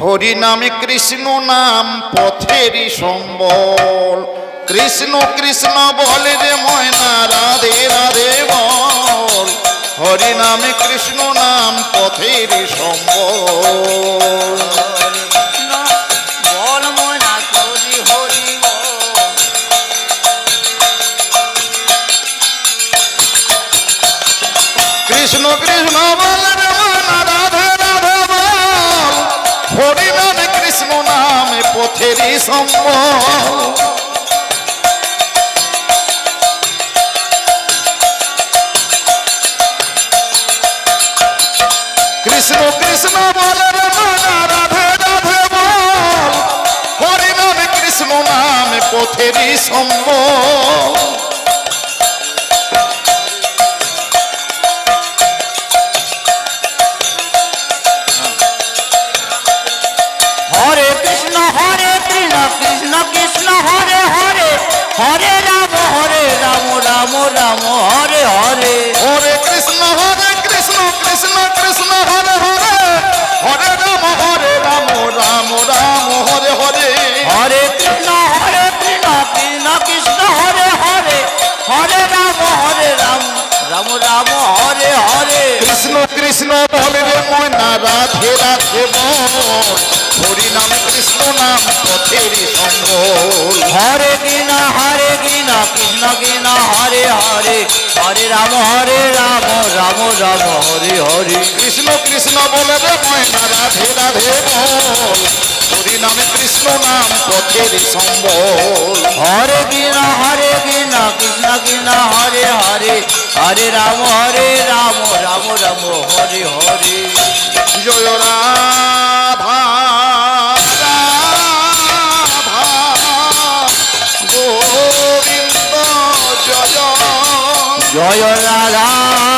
হরি নামে কৃষ্ণ নাম পথেরই সম্বল। কৃষ্ণ কৃষ্ণ বলে রে ময়না রাধে রাধে বল। হরি নামে কৃষ্ণ নাম পথেরই সম্বল। কৃষ্ণ কৃষ্ণ বলে পথেরই সম্ম কৃষ্ণ কৃষ্ণ বল রাধে রাধে বল। হরি নামে কৃষ্ণ নাম পথেরই সম্বল। হরে রাম হরে রাম রাম রাম হরে হরে। হরে কৃষ্ণ হরে কৃষ্ণ কৃষ্ণ কৃষ্ণ হরে হরে। হরে রাম হরে রাম রাম রাম হরে হরে। হরে কৃষ্ণ হরে কৃষ্ণ কৃষ্ণ কৃষ্ণ হরে হরে। হরে রাম হরে রাম রাম রাম হরে হরে। কৃষ্ণ কৃষ্ণ বলে রে ময়না রাধে রাধে বল হরি নাম কৃষ্ণ নাম পথেরই সম্বল। হরে কৃষ্ণ হরে কৃষ্ণ কৃষ্ণ কৃষ্ণ হরে হরে হরে রাম হরে রাম রাম রাম হরে হরে। কৃষ্ণ কৃষ্ণ বলে রে ময়না রাধে রাধে বল। হরি নামে কৃষ্ণ নাম পথেরই সম্বল। হরে কৃষ্ণ হরে কৃষ্ণ কৃষ্ণ কৃষ্ণ হরে হরে হরে রাম হরে রাম রাম রাম হরে হরে। জয় রাম। জয় রাধা